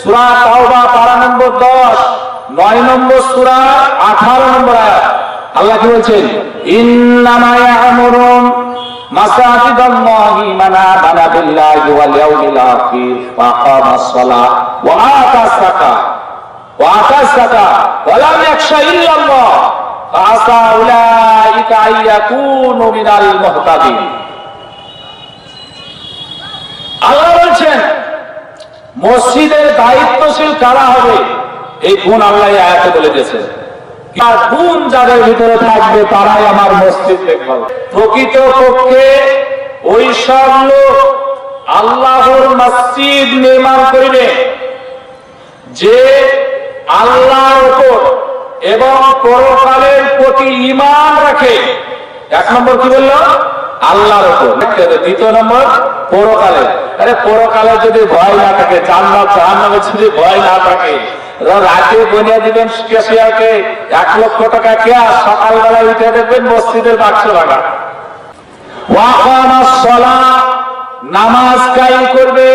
সূরা তাওবা পারা নম্বর 10 নয় নম্বর সুরা 18 নম্বর আয়াত। আল্লাহ কি বলছেন? ইন্নামা ইয়ামুরুন মাসাজিদ আল্লাহি মান আমানা বিল্লাহি ওয়াল ইয়াউমিল আখির, ওয়া আকামাস সালাহ, ওয়া আতাস যাকাত। ওয়া আতাস যাকাত। ওয়া লাম ইয়াখশা ইল্লাল্লাহ। ফাআসা উলাইকা আইয়াকুনু মিনাল মুহতাদিন আল্লাহ বলছেন মসজিদের দায়িত্বশীল কারা হবে? এই গুণ আল্লাহ আয়াতে বলে দিয়েছেন। আর গুণ যাদের ভিতরে থাকবে তারাই আমার মসজিদ দেখভাল প্রকৃত পক্ষে ওই সব লোক আল্লাহর মসজিদ নির্মাণ করিবে। যে আল্লাহর উপর এবং পরকালের প্রতি ঈমান রাখে। এক নম্বর কি বলল? আল্লাহর উপর। দ্বিতীয় নম্বর, পরকালে। আরে, পরকালে যদি ভয় না থাকে, জান্নাত, জাহান্নামে যদি ভয় না থাকে রাতে বনিয়া দিবেন এক লক্ষ টাকা সকালবেলা উঠে দেখবেন মসজিদের বাক্স লাগা ওয়াকামাস সালাহ নামাজ কায়েম করবে।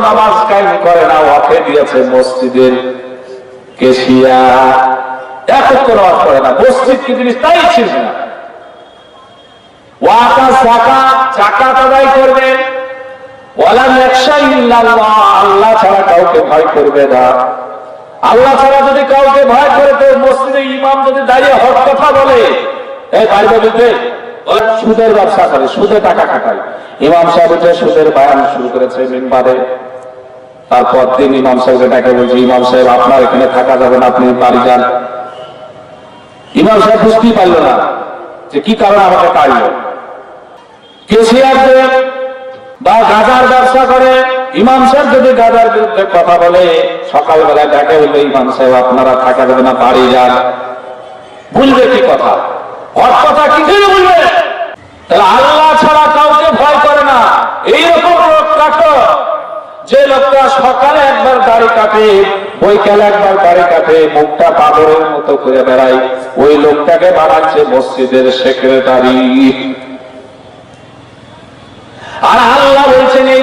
নামাজ কায়েম করে না ওয়াকে দিয়েছে মসজিদের কেশিয়া। একক তো নামাজ পড়ে না। মসজিদ কি জিনিস? তাই ছিল না ইমাম সুদের ব্যবসা করে, সুদে টাকা খাটায়। ইমাম সাহেব সুদের বায়ান শুরু করেছে মিম্বারে। তারপর দিন ইমাম সাহেবকে ডাকে বলছে, ইমাম সাহেব, আপনার এখানে থাকা যাবে না, আপনি বাড়ি যান। ইমাম সাহেব বুঝতেই পারল না যে কি কারণে আমাকে কাটলো কেসিয়ারদের বা গাজার ব্যবসা করে, ইমাম সাহেব যদি গাজার বিরুদ্ধে কথা বলে সকালবেলা ডাকে বলবে, ইমাম সাহেব, আপনারা থাকা যাবে না, বাড়ি যান। বলবে কি কথা? হট কথা কি তাহলে আল্লাহ ছাড়া কাউকে ভয় করে না। এইরকম লোক রাখো যে লোকটা সকালে একবার দাড়ি কাটে, বৈকালে একবার দাড়ি কাটে, মুখটা পাগরের মতো করে বেড়ায়। ওই লোকটাকে বানাচ্ছে মসজিদের সেক্রেটারি আর আল্লাহ বলছেন এই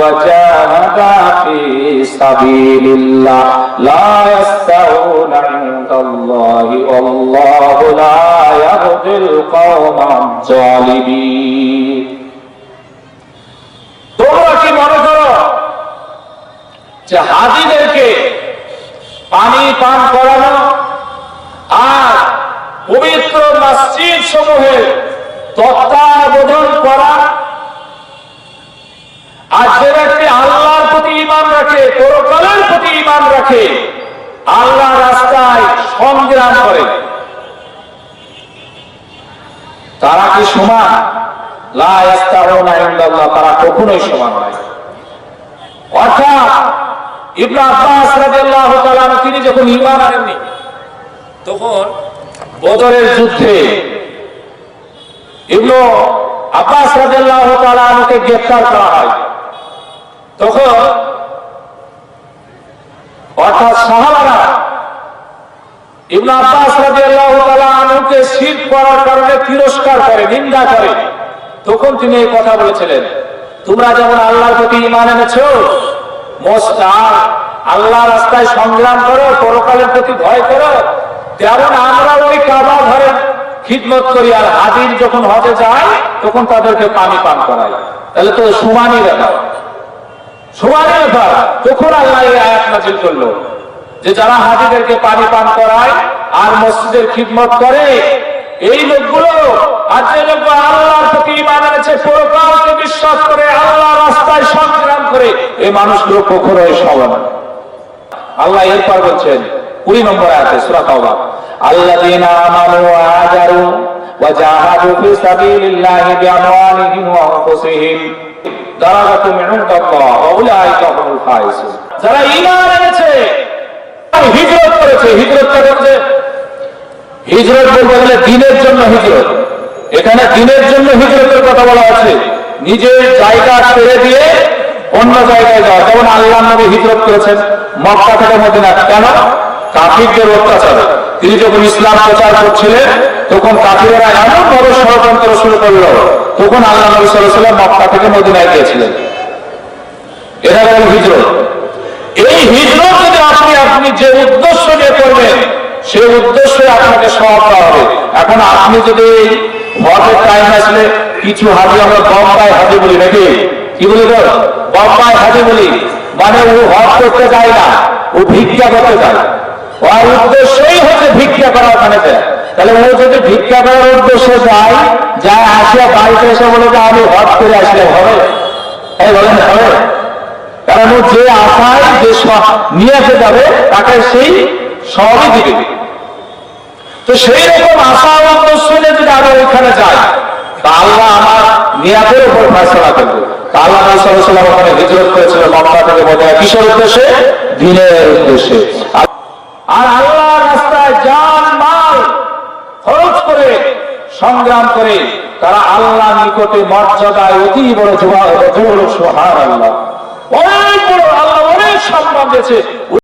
وجاهد في سبيل الله لا يستوون عند الله والله لا يهدي القوم الظالمين তোমরা কি মনে করো যে হাজিদেরকে পানি পান করানো আর পবিত্র মসজিদ সমূহে তত্ত্বাবধান করা রাখে পরকালের প্রতি ইমান রাখে। আল্লাহ রাস্তায় সংগ্রাম করে। তারা কি সমান? তারা কখনোই সমান তিনি যখন আনেননি, তখন বদরের যুদ্ধে আব্বাস রাদিয়াল্লাহু গ্রেফতার করা হয়। তখন অর্থাৎ সাহাবারা ইবনে আব্বাস করার তিরস্কার করে, নিন্দা করে। তখন তিনি কথা বলেছিলেন, তোমরা যেমন আল্লাহর প্রতি আল্লাহ রাস্তায় সংগ্রাম করো, পরকালের প্রতি ভয় করো, তেমন আমরা ওই কাবা ঘরের খিদমত করি, আর হাজির যখন হজে যায় তখন তাদেরকে পানি পান করাই। তাহলে তো সমানই ব্যাপার তখন আল্লাহ এই করল যে যারা হাজিদেরকে পানি পান করায় আর মসজিদের খিদমত করে, এই লোকগুলো আর যে লোক আল্লাহর বিশ্বাস করে আল্লাহ রাস্তায় সংগ্রাম করে, এই মানুষগুলো কখনোই সমান না। আল্লাহ এরপর বলছেন, কুড়ি নম্বর আছে সুরা তাওবা, আল্লাযীনা আমানু ওয়া হাজারু ওয়া দিনের জন্য এখানে দিনের জন্য হিজরতের কথা বলা আছে। নিজের জায়গা ছেড়ে দিয়ে অন্য জায়গায় যাওয়া। যেমন আল্লাহ নবী হিজরত করেছেন, মক্কা থেকে কেন? অত্যাচার। তিনি যখন ইসলাম প্রচার করছিলেন, তখন কাফিরেরা এমন বড় ষড়যন্ত্র শুরু করল, তখন আল্লাহ নবী মক্কা থেকে মদিনায় গিয়েছিলেন। এটা হল হিজরত। এই হিজরত যদি আপনি আপনি যে উদ্দেশ্য নিয়ে করবেন, সেই উদ্দেশ্যে আপনাকে সব হবে। এখন আপনি যদি হজের টাইম আসলে কিছু হাজি আমরা বম্বাই হাজি বলি নাকি? কি বলি তো বম্বাই হাজি বলি। মানে ও হজ করতে যায় না, ও ভিক্ষা করতে যায়। ওর উদ্দেশ্যই হচ্ছে ভিক্ষা করা ওখানে তাহলে ও যদি ভিক্ষা করার যায় যায় আসিয়া বাড়িতে এসে বলে যে, আমি হজ করে আসলে হবে বলেন হবে কারণ ও যে আশায়, যে নিয়ে আসতে যাবে, তাকে সেই সবই দিবে। তো সেই রকম আশা উদ্দেশ্য নিয়ে যদি ওইখানে আল্লাহ আমার নিয়াতের উপর ফেসলা করবে। আল্লাহ ওখানে হিজরত করেছিল থেকে মদিনা কিসের উদ্দেশ্যে? দিনের উদ্দেশ্যে। আর আল্লাহর রাস্তায় যান মাল খরচ করে সংগ্রাম করে তারা আল্লাহ নিকটে মর্যাদায় অতি বড় জোয়ার সোহার আল্লাহ অনেক বড় আল্লাহ অনেক সম্মান দিয়েছে।